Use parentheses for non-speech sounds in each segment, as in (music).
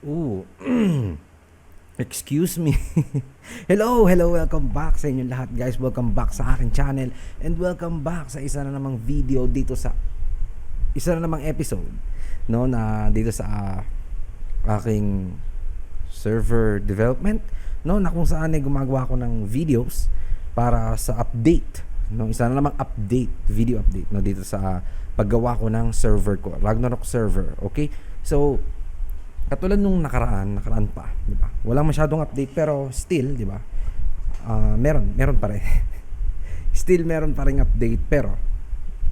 Ooh. (clears throat) Excuse me. (laughs) hello, hello, welcome back sa inyong lahat guys. Welcome back sa aking channel and welcome back sa isa na namang video dito sa isa na namang episode no na dito sa ah, aking server development no na kung saan ay gumagawa ko ng videos para sa update no isa na namang update video update no dito sa paggawa ko ng server ko Ragnarok server okay so katulad nung nakaraan, nakaraan pa, di ba? Walang masyadong update pero still, di ba? Ah, meron, meron pa rin. (laughs) still meron pa rin update pero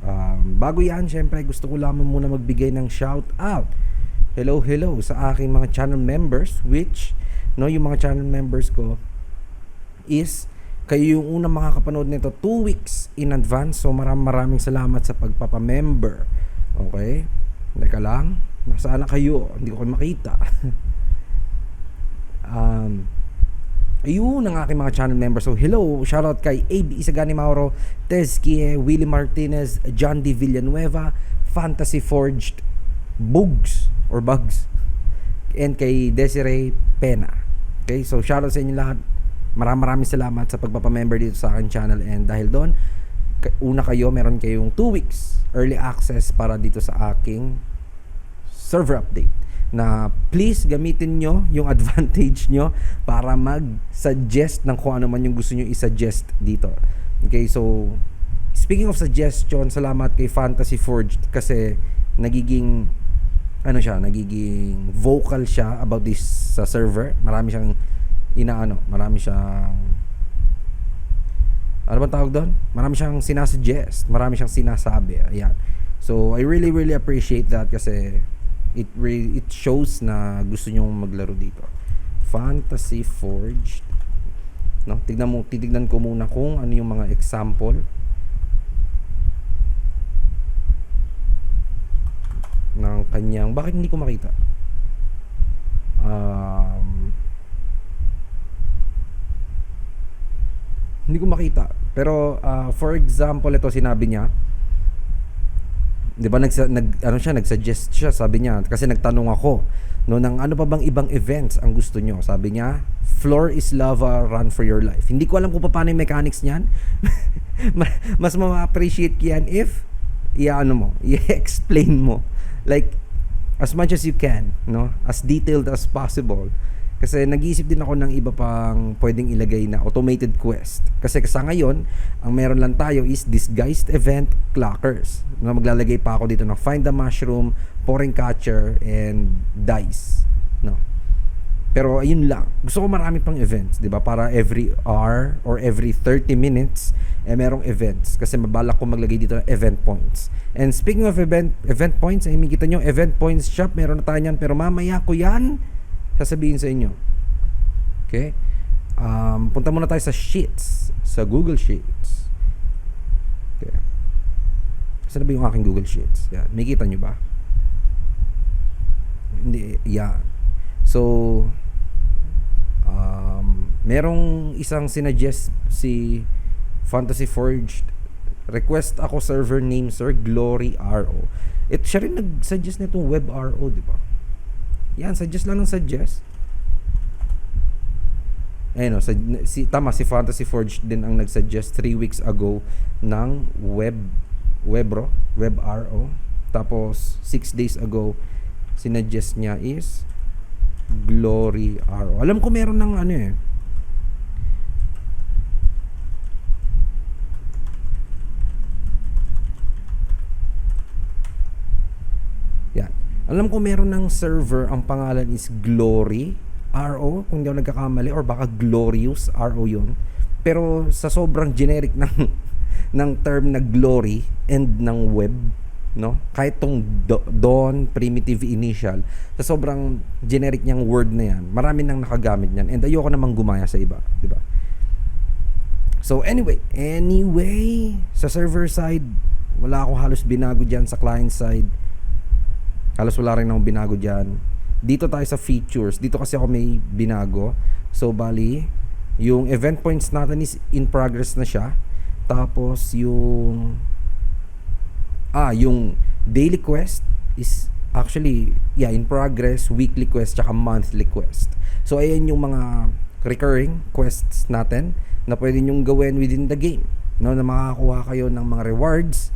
um, bago yan, syempre gusto ko lamang muna magbigay ng shout out. Hello, hello sa aking mga channel members which no, yung mga channel members ko is kayo yung unang makakapanood nito 2 weeks in advance. So maraming maraming salamat sa pagpapa-member. Okay? Teka lang. Nasaan na kayo? Hindi ko kayo makita. (laughs) um, ayun ang aking mga channel members. So, hello, shoutout kay AB Isagani Mauro, Tez Kie, Willie Martinez, John D. Villanueva, Fantasy Forged, Bugs, or Bugs, and kay Desiree Pena. Okay, so shoutout sa inyo lahat. Maraming maraming salamat sa pagpapamember dito sa akin channel and dahil doon, una kayo, meron kayong 2 weeks early access para dito sa aking server update na please gamitin nyo yung (laughs) advantage nyo para mag-suggest ng kung ano man yung gusto nyo i-suggest dito. Okay, so speaking of suggestion, salamat kay Fantasy Forged kasi nagiging ano siya, nagiging vocal siya about this sa server. Marami siyang inaano, marami siyang ano bang tawag doon? Marami siyang sinasuggest, marami siyang sinasabi. Ayan. So, I really, really appreciate that kasi it re- it shows na gusto nyong maglaro dito. Fantasy Forged. No? Tignan mo, titignan ko muna kung ano yung mga example ng kanyang bakit hindi ko makita? Um, hindi ko makita. Pero uh, for example, ito sinabi niya, 'di ba nag, nag ano siya nag-suggest siya sabi niya kasi nagtanong ako no ng ano pa bang ibang events ang gusto nyo sabi niya floor is lava run for your life. Hindi ko alam kung paano yung mechanics niyan. (laughs) Ma- mas ma-appreciate ko yan if i-ano mo (laughs) i-explain mo. Like as much as you can no as detailed as possible kasi nag-iisip din ako ng iba pang pwedeng ilagay na automated quest. Kasi sa ngayon, ang meron lang tayo is disguised event clockers. Na maglalagay pa ako dito ng find the mushroom, pouring catcher, and dice. No. Pero ayun lang. Gusto ko marami pang events, 'di ba? Para every hour or every 30 minutes eh merong events kasi mabalak ko maglagay dito ng event points. And speaking of event event points, ay makita nyo, event points shop, meron na tayo niyan pero mamaya ko 'yan sasabihin sa inyo. Okay? Um, punta muna tayo sa Sheets. Sa Google Sheets. Okay. Saan ba yung aking Google Sheets? Yan. May kita nyo ba? Hindi. Yan. So, um, merong isang sinuggest si Fantasy Forged request ako server name sir Glory RO. It siya rin nag-suggest nitong web RO, di ba? Yan, suggest lang ng suggest. Ayun o, si, tama, si Fantasy Forge din ang nag-suggest 3 weeks ago ng web, webro, web RO. Tapos, 6 days ago, sinuggest niya is Glory RO. Alam ko meron ng ano eh, Yan. Alam ko meron ng server, ang pangalan is Glory RO, kung hindi ako nagkakamali, or baka Glorious RO yun. Pero sa sobrang generic ng (laughs) ng term na glory and ng web, no? Kahit tong Dawn, primitive initial, sa sobrang generic niyang word na yan, marami nang nakagamit niyan. And ayoko namang gumaya sa iba, di ba? So anyway, anyway, sa server side, wala akong halos binago diyan sa client side Halos wala rin akong binago dyan. Dito tayo sa features. Dito kasi ako may binago. So, bali, yung event points natin is in progress na siya. Tapos, yung... Ah, yung daily quest is actually, yeah, in progress, weekly quest, tsaka monthly quest. So, ayan yung mga recurring quests natin na pwede nyong gawin within the game. No, na makakakuha kayo ng mga rewards.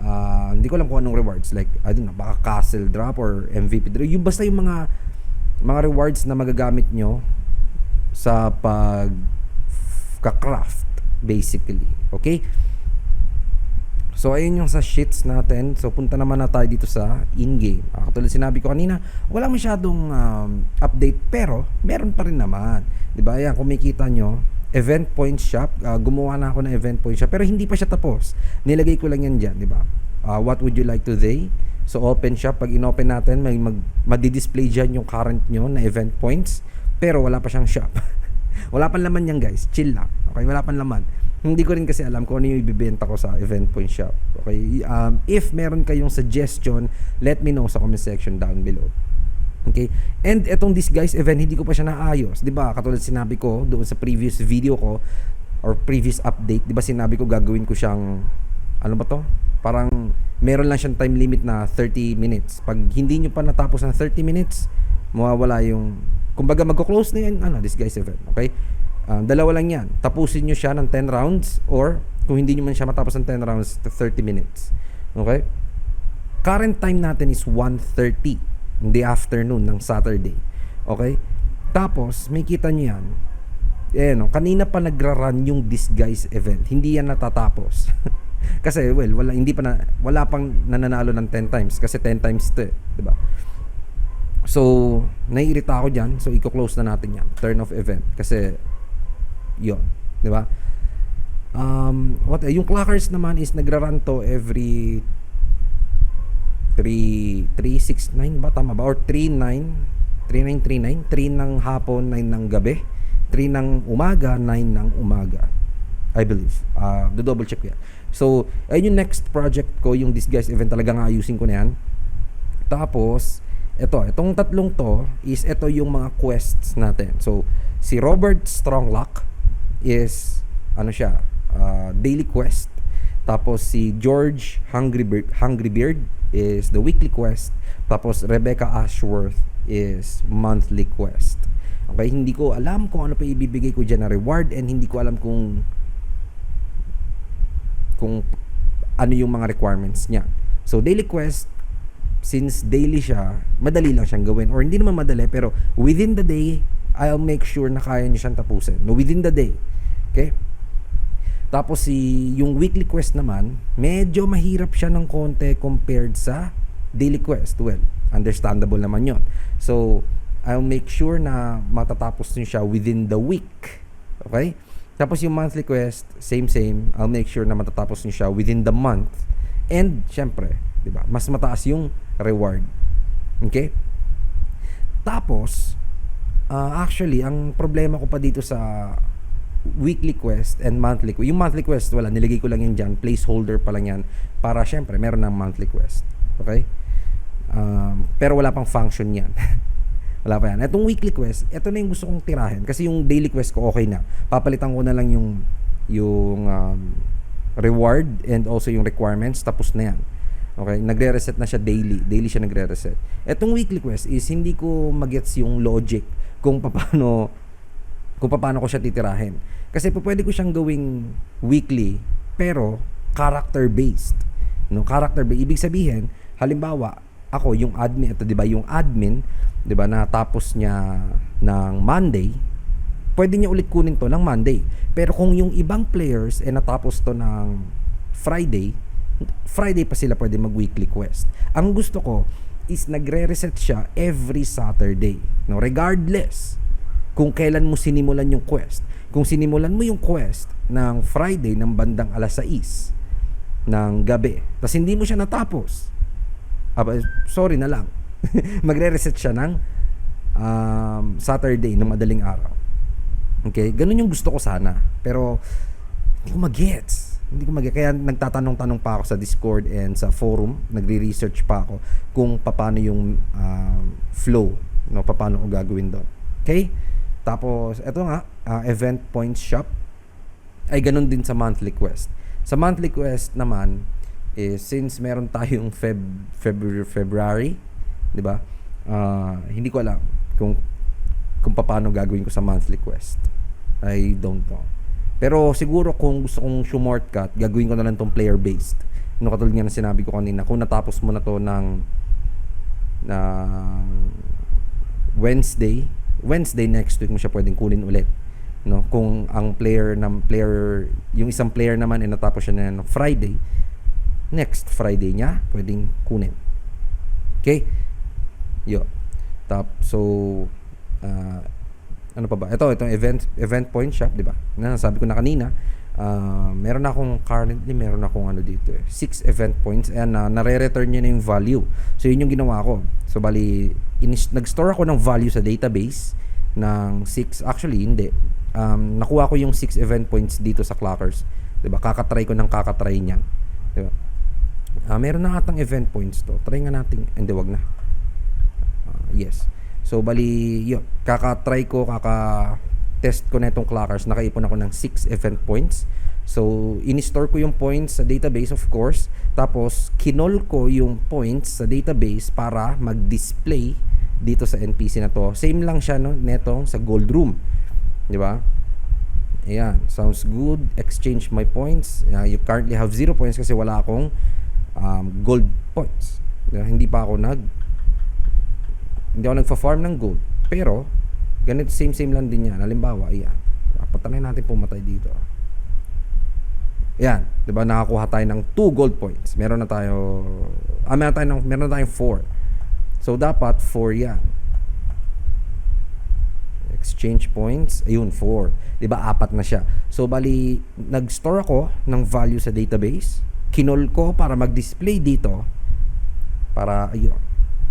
Ah, hindi ko alam kung anong rewards. Like, I don't know, baka castle drop or MVP drop. Yung basta yung mga mga rewards na magagamit nyo sa pag ka-craft basically. Okay? So, ayun yung sa sheets natin. So, punta naman na tayo dito sa in-game. Ah, katulad sinabi ko kanina, wala masyadong um, update pero meron pa rin naman. 'Di ba? Ayan, kung makikita nyo, event point shop. Ah, gumawa na ako ng event point shop pero hindi pa siya tapos. Nilagay ko lang yan dyan, 'di ba? Ah, what would you like today? So, open shop. Pag in-open natin, may mag, madi-display dyan yung current nyo na event points. Pero wala pa siyang shop. (laughs) wala pang laman yan, guys. Chill lang. Okay, wala pang laman. Hindi ko rin kasi alam kung ano yung ibibenta ko sa event point shop. Okay, um, if meron kayong suggestion, let me know sa comment section down below. Okay? And etong this guys event, hindi ko pa siya naayos. 'Di ba? Katulad sinabi ko doon sa previous video ko or previous update, 'di ba sinabi ko gagawin ko siyang ano ba 'to? Parang meron lang siyang time limit na 30 minutes. Pag hindi nyo pa natapos ng 30 minutes, mawawala yung kumbaga magko-close na yan ano, this guys event, okay? Um, dalawa lang yan. Tapusin nyo siya ng 10 rounds or kung hindi nyo man siya matapos ng 10 rounds, 30 minutes. Okay? Current time natin is 1.30 in the afternoon ng Saturday. Okay? Tapos, may kita nyo yan. Eh, no, kanina pa nagra-run yung disguise event. Hindi yan natatapos. (laughs) kasi, well, wala, hindi pa na, wala pang nananalo ng 10 times. Kasi 10 times to eh. Diba? So, naiirita ako dyan. So, i-close na natin yan. Turn off event. Kasi, yon Di ba? Um, what, yung clockers naman is nagra-run to every 3, 369 ba? Tama ba? Or 39, 3939, 3 ng hapon, 9 ng gabi, 3 ng umaga, 9 ng umaga. I believe. Uh, do double check yan. So, ayun yung next project ko, yung disguise event, talagang ayusin ko na yan. Tapos, ito, itong tatlong to is ito yung mga quests natin. So, si Robert Stronglock is, ano siya, uh, daily quest. Tapos si George Hungry Beard, Hungry Beard is the weekly quest. Tapos Rebecca Ashworth is monthly quest. Okay, hindi ko alam kung ano pa ibibigay ko dyan na reward and hindi ko alam kung kung ano yung mga requirements niya. So daily quest since daily siya, madali lang siyang gawin or hindi naman madali pero within the day I'll make sure na kaya niyo siyang tapusin. No, within the day. Okay? Tapos si yung weekly quest naman, medyo mahirap siya ng konti compared sa daily quest. Well, understandable naman 'yon. So, I'll make sure na matatapos niyo siya within the week. Okay? Tapos yung monthly quest, same same. I'll make sure na matatapos niyo siya within the month. And syempre, 'di ba? Mas mataas yung reward. Okay? Tapos, uh, actually, ang problema ko pa dito sa weekly quest and monthly quest. Yung monthly quest, wala, nilagay ko lang yan dyan. Placeholder pa lang yan. Para syempre, meron ng monthly quest. Okay? Um, pero wala pang function yan. (laughs) wala pa yan. Itong weekly quest, ito na yung gusto kong tirahin. Kasi yung daily quest ko, okay na. Papalitan ko na lang yung, yung um, reward and also yung requirements. Tapos na yan. Okay? Nagre-reset na siya daily. Daily siya nagre-reset. Itong weekly quest is hindi ko magets yung logic kung (laughs) paano kung paano ko siya titirahin. Kasi po pwede ko siyang gawing weekly pero character based. No, character based ibig sabihin, halimbawa, ako yung admin, ito 'di ba, yung admin, 'di ba, natapos niya ng Monday, pwede niya ulit kunin to ng Monday. Pero kung yung ibang players eh natapos to ng Friday, Friday pa sila pwede mag-weekly quest. Ang gusto ko is nagre-reset siya every Saturday. No, regardless kung kailan mo sinimulan yung quest. Kung sinimulan mo yung quest ng Friday ng bandang alas 6 ng gabi, tapos hindi mo siya natapos, aba, sorry na lang. (laughs) Magre-reset siya ng um, Saturday ng madaling araw. Okay? Ganun yung gusto ko sana. Pero, hindi ko magets. Hindi ko magets. Kaya nagtatanong-tanong pa ako sa Discord and sa forum. Nagre-research pa ako kung paano yung um, flow. No? Paano ko gagawin doon. Okay? Tapos, eto nga, uh, event points shop ay ganun din sa monthly quest. Sa monthly quest naman, is since meron tayong Feb, February, February 'di ba? Ah, hindi ko alam kung kung paano gagawin ko sa monthly quest. I don't know. Pero siguro kung gusto kong shortcut, gagawin ko na lang tong player based. No katulad nga ng sinabi ko kanina, kung natapos mo na to ng ng Wednesday, Wednesday next week mo siya pwedeng kunin ulit. No, kung ang player ng player, yung isang player naman ay natapos siya na Friday, next Friday niya pwedeng kunin. Okay? Yo. Tap so ah, ano pa ba? Ito, itong event event point shop, 'di ba? Na sabi ko na kanina, ah, meron akong currently meron akong ano dito eh, six event points and uh, nare-return niya na yung value. So yun yung ginawa ko. So bali inis- nag-store ako ng value sa database ng six actually hindi. Um, nakuha ko yung six event points dito sa Clockers. 'Di ba? Kakatry ko ng kakatry niyan. 'Di ba? Ah, meron na atang event points to. Try nga natin. Hindi, wag na. Ah, yes. So, bali, yun. Kaka-try ko, kaka-test ko na itong clockers. Nakaipon ako ng 6 event points. So, in-store ko yung points sa database, of course. Tapos, kinol ko yung points sa database para mag-display dito sa NPC na to. Same lang siya, no? Netong sa gold room. Di ba? Ayan, sounds good. Exchange my points. Uh, you currently have 0 points kasi wala akong um, gold points. Diba? Hindi pa ako nag hindi ako nagfa-farm ng gold. Pero, ganito same same lang din yan. Halimbawa, ayan. Patanay natin pumatay dito. Ayan, 'di ba? Nakakuha tayo ng 2 gold points. Meron na tayo ah, meron tayo ng meron na tayong 4. So dapat 4 'yan. Exchange points, ayun 4. 'Di ba? Apat na siya. So bali nag-store ako ng value sa database. Kinol ko para mag-display dito para ayun.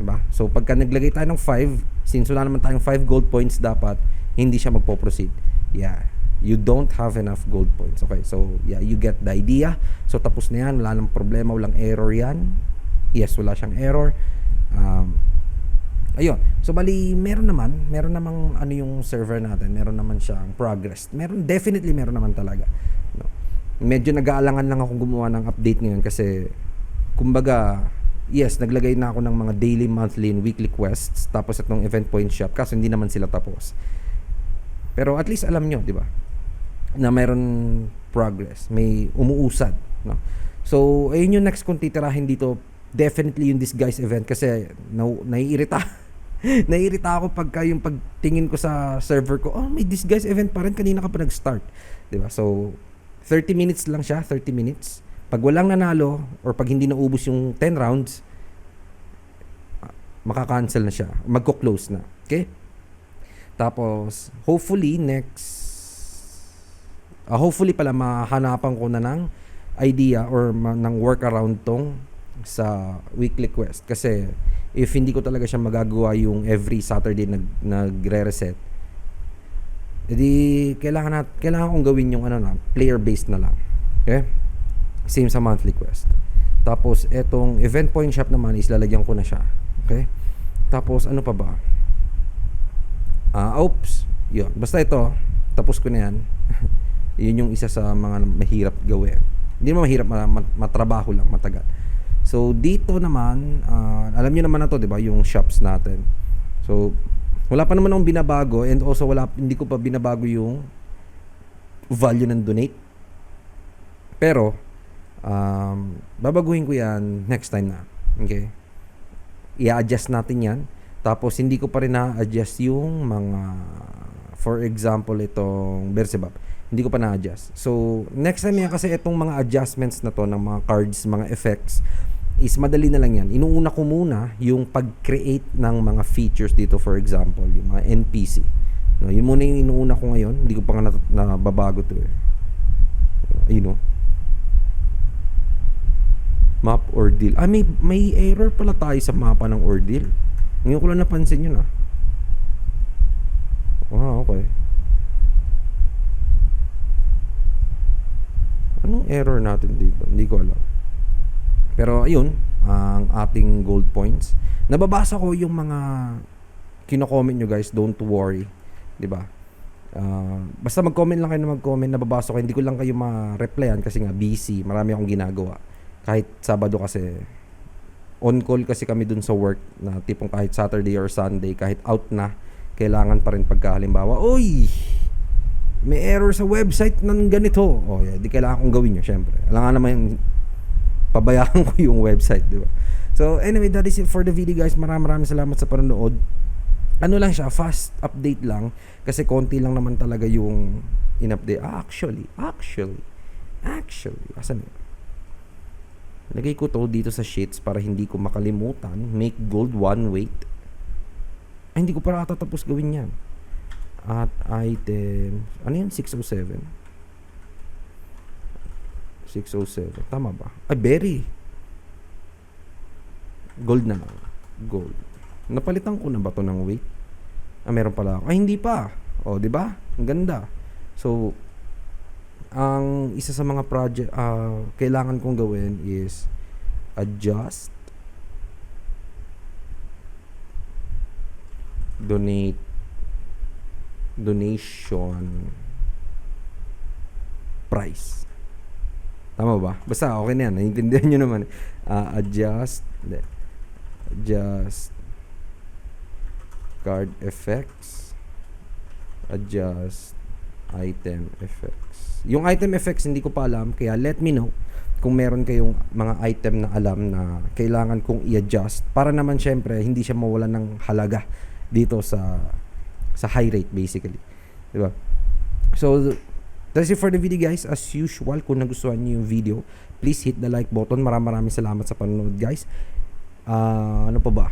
'Di ba? So pagka naglagay tayo ng 5, since wala naman tayong 5 gold points dapat, hindi siya magpo-proceed. Yeah. You don't have enough gold points. Okay, so yeah, you get the idea. So tapos na yan, wala nang problema, walang error yan. Yes, wala siyang error. Um, ayun. So bali, meron naman, meron namang ano yung server natin, meron naman siyang progress. Meron, definitely meron naman talaga. No? Medyo nag-aalangan lang ako gumawa ng update ngayon kasi, kumbaga, yes, naglagay na ako ng mga daily, monthly, and weekly quests. Tapos itong event point shop, kaso hindi naman sila tapos. Pero at least alam nyo, di ba? Na meron progress. May umuusad. No? So, ayun yung next kong titirahin dito. Definitely yung disguise event kasi na, naiirita. (laughs) naiirita ako pagka yung pagtingin ko sa server ko, oh, may disguise event pa rin. Kanina ka pa nag-start. Di ba? So, 30 minutes lang siya. 30 minutes. Pag walang nanalo or pag hindi naubos yung 10 rounds, makaka-cancel na siya. Magko-close na. Okay? Tapos, hopefully, next, ah, hopefully pala, mahanapan ko na ng idea or ng workaround tong sa weekly quest. Kasi, if hindi ko talaga siya magagawa yung every Saturday nag, nagre-reset, edi kailangan na, kailangan kong gawin yung ano na, player-based na lang. Okay? Same sa monthly quest. Tapos, etong event point shop naman is lalagyan ko na siya. Okay? Tapos, ano pa ba? Ah, oops. Yun. Basta ito, tapos ko na yan. (laughs) yun yung isa sa mga mahirap gawin. Hindi naman mahirap, ma- ma- matrabaho lang, matagal. So, dito naman, ah, alam niyo naman na to, di ba? Yung shops natin. So, wala pa naman akong binabago and also wala, hindi ko pa binabago yung value ng donate. Pero, um, babaguhin ko yan next time na. Okay? I-adjust natin yan. Tapos, hindi ko pa rin na-adjust yung mga, for example, itong Bersebab. Hindi ko pa na-adjust. So, next time yan, kasi itong mga adjustments na to, ng mga cards, mga effects, is madali na lang yan. Inuuna ko muna yung pag-create ng mga features dito, for example, yung mga NPC. No, yun muna yung inuuna ko ngayon. Hindi ko pa nga nababago to eh. Ayun o. Map ordeal. Ah, may, may error pala tayo sa mapa ng ordeal. Ngayon ko lang napansin yun ah. Wow, okay. Anong error natin dito? Hindi ko alam. Pero ayun, ang ating gold points. Nababasa ko yung mga kino-comment nyo guys, don't worry. 'Di ba? Ah, basta mag-comment lang kayo na mag-comment, nababasa ko. Hindi ko lang kayo ma-replyan kasi nga busy. Marami akong ginagawa. Kahit Sabado kasi on call kasi kami dun sa work na tipong kahit Saturday or Sunday, kahit out na, kailangan pa rin pagka halimbawa, Uy! May error sa website ng ganito. O, yeah, di kailangan kong gawin yun, syempre. Alam nga naman, pabayaan (laughs) ko yung website, di ba? So, anyway, that is it for the video, guys. Maraming maraming salamat sa panonood. Ano lang siya, fast update lang. Kasi konti lang naman talaga yung in-update. Ah, actually, actually, actually, asan yun? Lagay ko to dito sa sheets para hindi ko makalimutan. Make gold one weight. Ay, hindi ko pa ata tapos gawin yan. At item, ano yan? 607. 607. Tama ba? Ay, berry. Gold na lang. Gold. Napalitan ko na ba to ng weight? Ah, meron pala ako. Ay, hindi pa. O, di ba? Ang ganda. So, ang isa sa mga project ah, kailangan kong gawin is adjust donate donation price. Tama ba? Basta okay na yan. Naiintindihan nyo naman. Ah, adjust adjust card effects adjust item effects. Yung item effects hindi ko pa alam kaya let me know kung meron kayong mga item na alam na kailangan kong i-adjust para naman syempre hindi siya mawalan ng halaga dito sa sa high rate basically. 'Di ba? So that's it for the video guys. As usual, kung nagustuhan niyo yung video, please hit the like button. Maraming maraming salamat sa panonood guys. Ah, ano pa ba?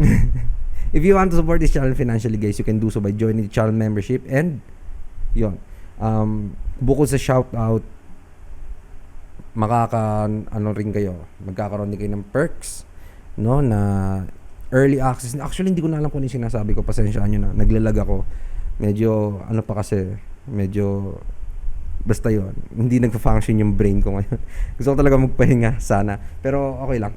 (laughs) If you want to support this channel financially guys, you can do so by joining the channel membership and yon um, bukod sa shoutout makaka ano rin kayo magkakaroon din kayo ng perks no na early access. Actually hindi ko na alam kung ano sinasabi ko. Pasensyaan nyo na. Naglalag ako. Medyo ano pa kasi medyo basta yon hindi nagfa-function yung brain ko ngayon. (laughs) Gusto ko talaga magpahinga sana. Pero okay lang.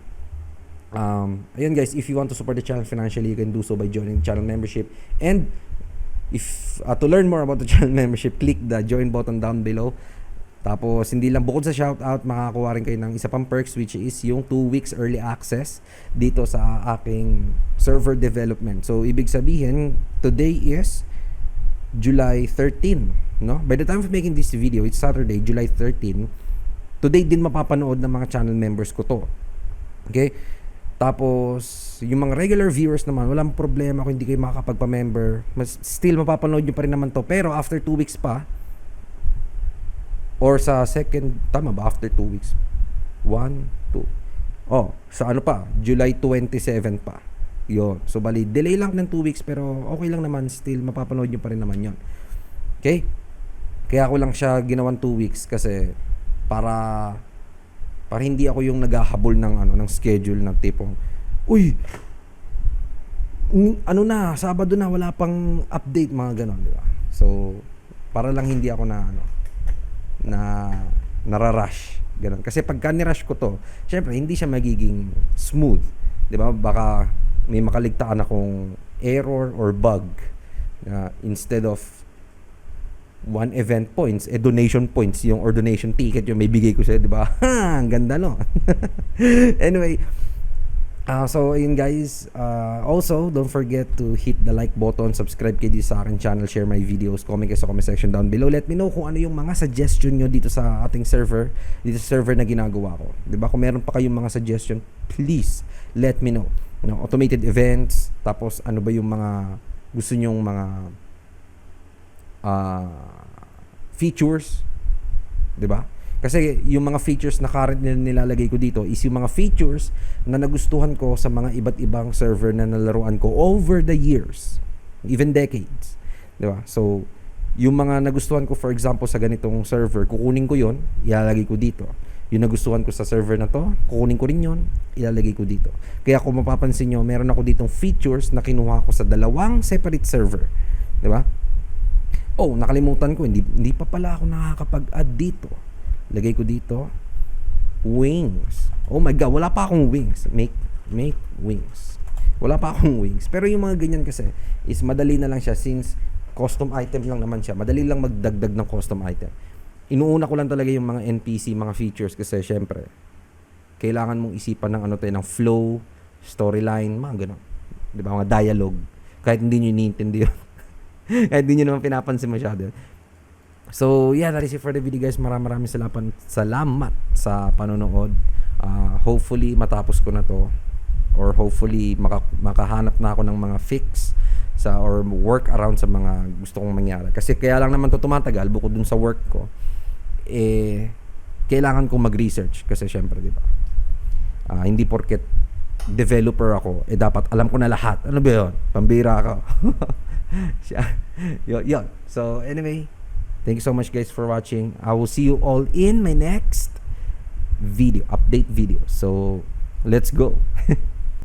Um, ayun guys if you want to support the channel financially you can do so by joining the channel membership. And if uh, to learn more about the (laughs) channel membership click the join button down below. Tapos hindi lang bukod sa shoutout makakakuha rin kayo ng isa pang perks which is yung 2 weeks early access dito sa aking server development. So ibig sabihin today is July 13 no? By the time of making this video it's Saturday July 13 today din mapapanood ng mga channel members ko to. Okay tapos, yung mga regular viewers naman, walang problema kung hindi kayo makakapagpa-member. Mas, still, mapapanood nyo pa rin naman to. Pero after 2 weeks pa, or sa second, tama ba? After 2 weeks. 1, 2. Oh, sa ano pa? July 27 pa. Yun. So, bali, delay lang ng 2 weeks, pero okay lang naman. Still, mapapanood nyo pa rin naman yon Okay? Kaya ako lang siya ginawan 2 weeks kasi para para hindi ako yung naghahabol ng ano ng schedule ng tipong uy ano na Sabado na wala pang update mga ganon di ba? So para lang hindi ako na ano na nararush ganon. Kasi pagka ni-rush ko to syempre hindi siya magiging smooth di ba? Baka may makaligtaan akong error or bug na instead of one event points, eh donation points yung or donation ticket yung may bigay ko sa'yo, di ba? (laughs) Ha, ang ganda no. (laughs) anyway, uh, so ayun guys, uh, also don't forget to hit the like button, subscribe kayo dito sa akin channel, share my videos, comment kayo sa comment section down below. Let me know kung ano yung mga suggestion nyo dito sa ating server, dito sa server na ginagawa ko. Di ba? Kung meron pa kayong mga suggestion, please let me know. You know, automated events, tapos ano ba yung mga gusto nyong mga uh, features, 'di ba? Kasi yung mga features na current na nilalagay ko dito is yung mga features na nagustuhan ko sa mga iba't ibang server na nalaruan ko over the years, even decades. 'Di ba? So, yung mga nagustuhan ko for example sa ganitong server, kukunin ko 'yon, ilalagay ko dito. Yung nagustuhan ko sa server na to, kukunin ko rin 'yon, ilalagay ko dito. Kaya kung mapapansin nyo, meron ako ditong features na kinuha ko sa dalawang separate server. 'Di ba? Oh, nakalimutan ko. Hindi, hindi pa pala ako nakakapag-add dito. Lagay ko dito. Wings. Oh my God, wala pa akong wings. Make, make wings. Wala pa akong wings. Pero yung mga ganyan kasi, is madali na lang siya since custom item lang naman siya. Madali lang magdagdag ng custom item. Inuuna ko lang talaga yung mga NPC, mga features kasi syempre, kailangan mong isipan ng ano tayo, ng flow, storyline, mga ganun. Di ba? Mga dialogue. Kahit hindi nyo iniintindi yun. (laughs) Kahit hindi nyo naman pinapansin masyado. So, yeah, that is it for the video guys. Maraming maraming salamat, salamat sa panonood. Ah, hopefully, matapos ko na to. Or hopefully, maka, makahanap na ako ng mga fix sa or work around sa mga gusto kong mangyari. Kasi kaya lang naman to tumatagal bukod dun sa work ko. Eh, kailangan kong mag-research. Kasi syempre, di ba? Ah, hindi porket developer ako, eh dapat alam ko na lahat. Ano ba yun? Pambira ako. (laughs) (laughs) Siya. yun, yun. So, anyway, thank you so much guys for watching. I will see you all in my next video, update video. So, let's go. (laughs)